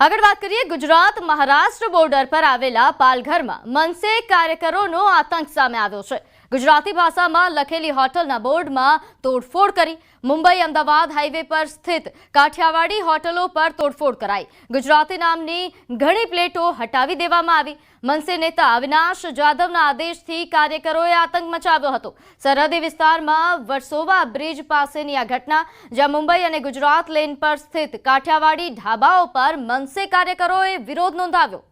આગળ વાત કરીએ, ગુજરાત મહારાષ્ટ્ર બોર્ડર પર આવેલા પાલઘરમાં મનસે કાર્યકરોનો આતંક સામે આવ્યો છે. ગુજરાતી ભાષામાં લખેલી હોટલના બોર્ડમાં તોડફોડ કરી. મુંબઈ અમદાવાદ હાઈવે પર સ્થિત કાઠિયાવાડી હોટલો પર તોડફોડ કરાઈ. ગુજરાતી નામની ઘણી પ્લેટો હટાવી દેવામાં આવી. મનસે નેતા અવિનાશ જાધવના આદેશથી કાર્યકરોએ આતંક મચાવ્યો હતો. સરહદી વિસ્તારમાં વર્સોવા બ્રિજ પાસેની આ ઘટના, જ્યાં મુંબઈ અને ગુજરાત લેન પર સ્થિત કાઠિયાવાડી ઢાબાઓ પર મનસે કાર્યકરોએ વિરોધ નોંધાવ્યો.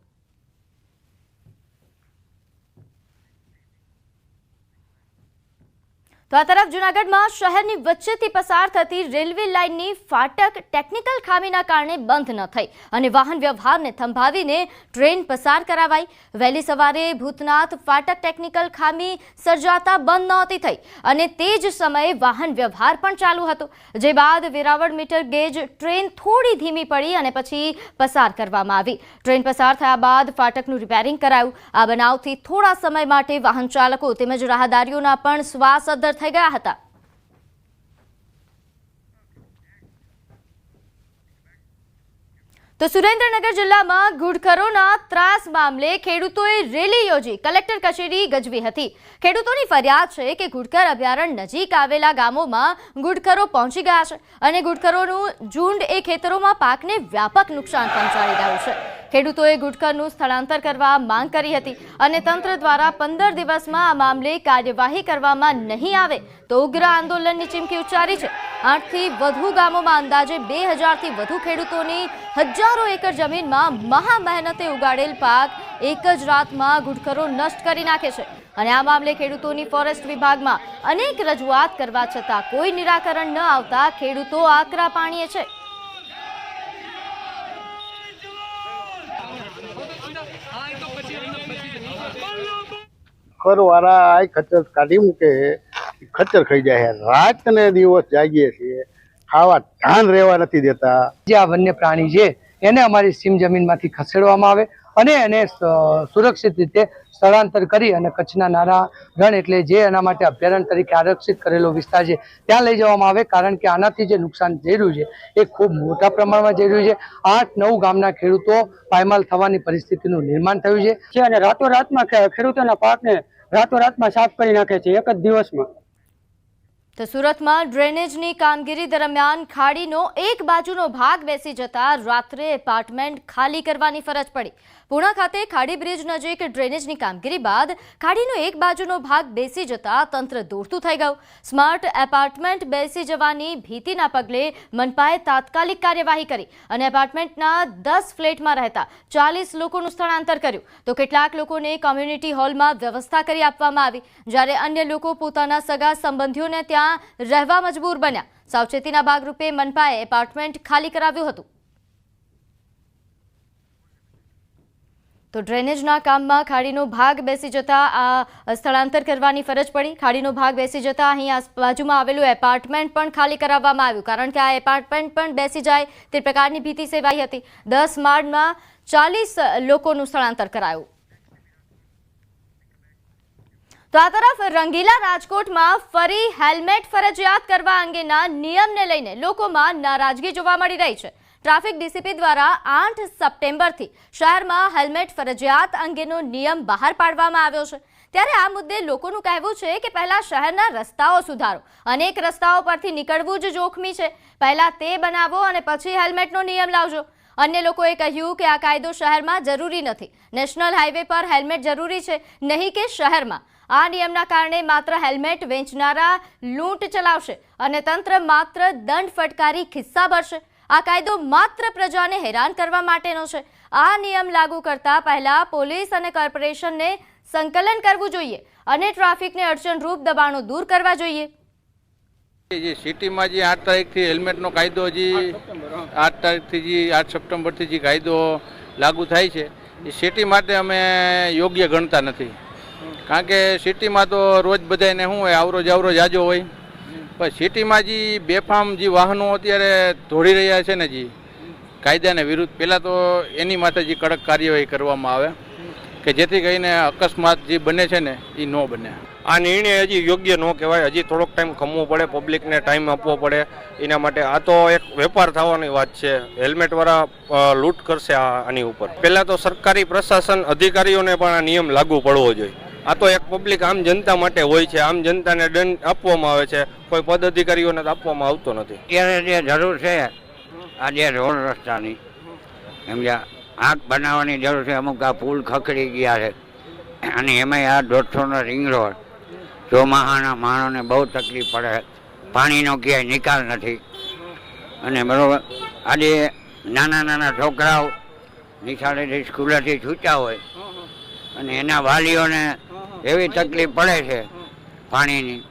તો આ તરફ જૂનાગઢમાં શહેરની વચ્ચેથી પસાર થતી રેલવે લાઇનની ફાટક ટેકનિકલ ખામીના કારણે બંધ ન થઈ અને વાહન વ્યવહારને થંભાવીને ટ્રેન પસાર કરાવાઈ. વહેલી સવારે ભૂતનાથ ફાટક ટેકનિકલ ખામી સર્જાતા બંધ નહોતી થઈ અને તે જ સમયે વાહન વ્યવહાર પણ ચાલુ હતો. જે બાદ વેરાવળ મીટર ગેજ ટ્રેન થોડી ધીમી પડી અને પછી પસાર કરવામાં આવી. ટ્રેન પસાર થયા બાદ ફાટકનું રિપેરિંગ કરાયું. આ બનાવથી થોડા સમય માટે વાહન ચાલકો તેમજ રાહદારીઓના પણ શ્વાસ અદ્ધર થઈ ગયા હતા તો સુરેન્દ્રનગર જિલ્લામાં ઘુડખરોના ત્રાસ મામલે ખેડૂતોએ રેલી યોજી. કલેક્ટર કચેરી ગજવી હતી. ખેડૂતોની ફરિયાદ છે કે ઘુડખર અભયારણ્ય નજીક આવેલા ગામોમાં ઘુડખરો પહોંચી ગયા છે અને ઘુડખરોનું ઝુંડ એ ખેતરોમાં પાકને વ્યાપક નુકસાન પહોંચાડી રહ્યું છે. ખેડૂતોએ ઘુડખરનું સ્થળાંતર કરવા માંગ કરી હતી અને તંત્ર દ્વારા પંદર દિવસમાં આ મામલે કાર્યવાહી કરવામાં નહીં આવે તો ઉગ્ર આંદોલનની ચીમકી ઉચ્ચારી છે. આઠથી વધુ ગામોમાં અંદાજે બે હજારથી વધુ ખેડૂતોની હજારો એકર જમીનમાં મહા મહેનતે ઉગાડેલ પાક એક જ રાતમાં ઘુડખરો નષ્ટ કરી નાખે છે. અને આ મામલે ખેડૂતોની ફોરેસ્ટ વિભાગમાં અનેક રજૂઆત કરવા છતાં કોઈ નિરાકરણ ન આવતા ખેડૂતો આકરા પાણીએ છે. ખરવાળા આ ખચર કાઢી મૂકે છે ખચ્ચર ખાઈ જાય છે. રાત ને દિવસ જાગીએ છીએ. ખાવા ધ્યાન રહેવા નથી દેતા. જે આ વન્ય પ્રાણી છે એને અમારી સીમ જમીનમાંથી ખસેડવામાં આવે અને એને સુરક્ષિત રીતે સ્થળાંતર કરી અને કચ્છના નાના રણ એટલે જે એના માટે અભયારણ્ય તરીકે આરક્ષિત કરેલો વિસ્તાર છે ત્યાં લઈ જવામાં આવે કારણ કે આનાથી જે નુકસાન જઈ રહ્યું છે એ ખૂબ મોટા પ્રમાણમાં જઈ રહ્યું છે. આઠ નવ ગામના ખેડૂતો પાયમાલ થવાની પરિસ્થિતિનું નિર્માણ થયું છે. અને રાતોરાતમાં ખેડૂતોના પાકને રાતોરાતમાં સાફ કરી નાખે છે એક જ દિવસમાં. તો સુરતમાં ડ્રેનેજની કામગીરી દરમિયાન ખાડીનો એક બાજુનો ભાગ બેસી જતા રાત્રે એપાર્ટમેન્ટ ખાલી કરવાની ફરજ પડી. પૂણા ખાતે ખાડી બ્રિજ નજીક ડ્રેનેજની કામગીરી બાદ ખાડીનો એક બાજુનો ભાગ બેસી જતા તંત્ર દોડતું થઈ ગયું. સ્માર્ટ એપાર્ટમેન્ટ બેસી જવાની ભીતિના પગલે મનપાએ તાત્કાલિક કાર્યવાહી કરી અને એપાર્ટમેન્ટના દસ ફ્લેટમાં રહેતા ચાલીસ લોકોનું સ્થળાંતર કર્યું. તો કેટલાક લોકોને કોમ્યુનિટી હોલમાં વ્યવસ્થા કરી આપવામાં આવી. જ્યારે અન્ય લોકો પોતાના સગા સંબંધીઓને ત્યાં રહેવા મજબૂર બન્યા. સાવચેતીના ભાગરૂપે મનપાએ એપાર્ટમેન્ટ ખાલી કરાવ્યું હતું. તો ડ્રેનેજના કામમાં ખાડીનો ભાગ બેસી જતા આ સ્થળાંતર કરવાની ફરજ પડી. ખાડીનો ભાગ બેસી જતા અહીં બાજુમાં આવેલું એપાર્ટમેન્ટ પણ ખાલી કરાવવામાં આવ્યું. કારણ કે આ એપાર્ટમેન્ટ પણ બેસી જાય તે પ્રકારની ભીતિ સેવાઈ હતી. દસ માળમાં ચાલીસ લોકોનું સ્થળાંતર કરાયું. તો આ તરફ રંગીલા રાજકોટમાં ફરી હેલ્મેટ ફરજિયાત કરવા અંગેના નિયમને લઈને લોકોમાં નારાજગી જોવા મળી રહી છે. ટ્રાફિક ડીસીપી દ્વારા આઠ સપ્ટેમ્બરથી શહેરમાં હેલ્મેટ ફરજિયાત અંગેનો નિયમ બહાર પાડવામાં આવ્યો છે. ત્યારે આ મુદ્દે લોકોનું કહેવું છે કે પહેલા શહેરના રસ્તાઓ સુધારો. અનેક રસ્તાઓ પરથી નીકળવું જ જોખમી છે. પહેલા તે બનાવો અને પછી હેલ્મેટનો નિયમ લાવજો. અન્ય લોકોએ કહ્યું કે આ કાયદો શહેરમાં જરૂરી નથી. નેશનલ હાઈવે પર હેલ્મેટ જરૂરી છે, નહીં કે શહેરમાં. આ નિયમના કારણે માત્ર હેલ્મેટ વેચનારા લૂંટ ચલાવશે અને તંત્ર માત્ર દંડ ફટકારી ખિસ્સા ભરશે. આ કાયદો માત્ર પ્રજાને હેરાન કરવા માટેનો છે. આ નિયમ લાગુ કરતા પહેલા પોલીસ અને કોર્પોરેશનને સંકલન કરવું જોઈએ અને ટ્રાફિકને અડચણરૂપ દબાણો દૂર કરવા જોઈએ. સિટીમાં જે આઠ તારીખથી હેલ્મેટનો કાયદો જે આઠ તારીખથી જે આઠ સપ્ટેમ્બરથી જે કાયદો લાગુ થાય છે, એ સિટી માટે અમે યોગ્ય ગણતા નથી. કારણ કે સિટીમાં તો રોજ બધાને શું હોય, આવરોજ આવરોજ આજો હોય. પણ સિટીમાં જે બેફામ જે વાહનો અત્યારે ધોડી રહ્યા છે ને જે, કાયદાને વિરુદ્ધ. પહેલાં તો એની માટે જે કડક કાર્યવાહી કરવામાં આવે, કે જેથી કરીને અકસ્માત જે બને છે ને એ ન બને. આ નિર્ણય હજી યોગ્ય ન કહેવાય. હજી થોડોક ટાઈમ ખમવો પડે, પબ્લિકને ટાઈમ આપવો પડે. એના માટે આ તો એક વેપાર થવાની વાત છે. હેલ્મેટવાળા લૂંટ કરશે આની ઉપર. પહેલાં તો સરકારી પ્રશાસન અધિકારીઓને પણ આ નિયમ લાગુ પડવો જોઈએ. આ તો એક પબ્લિક આમ જનતા માટે હોય છે. આમ જનતાને દંડ આપવામાં આવે છે. કોઈ પદાધિકારીઓને આપવામાં આવતો નથી. અત્યારે જે જરૂર છે આજે રોડ રસ્તાની, સમજ્યા? આગ બનાવવાની જરૂર છે. અમુક આ પુલ ખખડી ગયા છે. અને એમાંય આ દોઢસોનો રિંગ રોડ. ચોમાહાના માણસને બહુ તકલીફ પડે પાણીનો ક્યાંય નિકાલ નથી. અને બરાબર, આજે નાના નાના છોકરાઓ નિશાળેથી સ્કૂલેથી છૂટ્યા હોય. અને એના વાલીઓને એવી તકલીફ પડે છે પાણીની.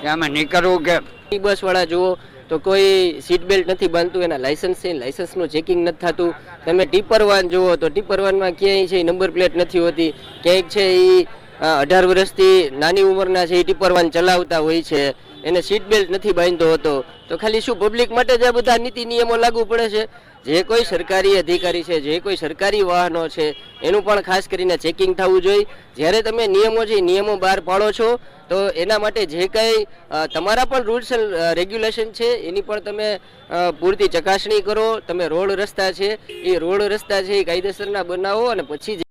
કે અમે નીકળવું કે બસ વાળા જુઓ, તો કોઈ સીટ બેલ્ટ નથી બાંધતું, એના લાયસન્સ છે લાયસન્સનું ચેકિંગ નથી થતું. તમે ટીપર વાન જુઓ, તો ટીપર વાનમાં ક્યાંય છે નંબર પ્લેટ નથી હોતી. ક્યાંક છે એ અઢાર વર્ષથી નાની ઉંમરના છે એ ટીપર વાન ચલાવતા હોય છે. એને સીટ બેલ્ટ નથી બાંધતો હતો. તો ખાલી શું પબ્લિક માટે જ આ બધા નીતિ નિયમો લાગુ પડે છે? જે કોઈ સરકારી અધિકારી છે, જે કોઈ સરકારી વાહનો છે, એનું પણ ખાસ કરીને ચેકિંગ થવું જોઈએ. જ્યારે તમે નિયમો જે નિયમો બહાર પાડો છો, તો એના માટે જે કંઈ તમારા પણ રૂલ્સ એન્ડ રેગ્યુલેશન છે, એની પણ તમે પૂરતી ચકાસણી કરો. તમે રોડ રસ્તા છે, એ રોડ રસ્તા છે એ કાયદેસરના બનાવો અને પછી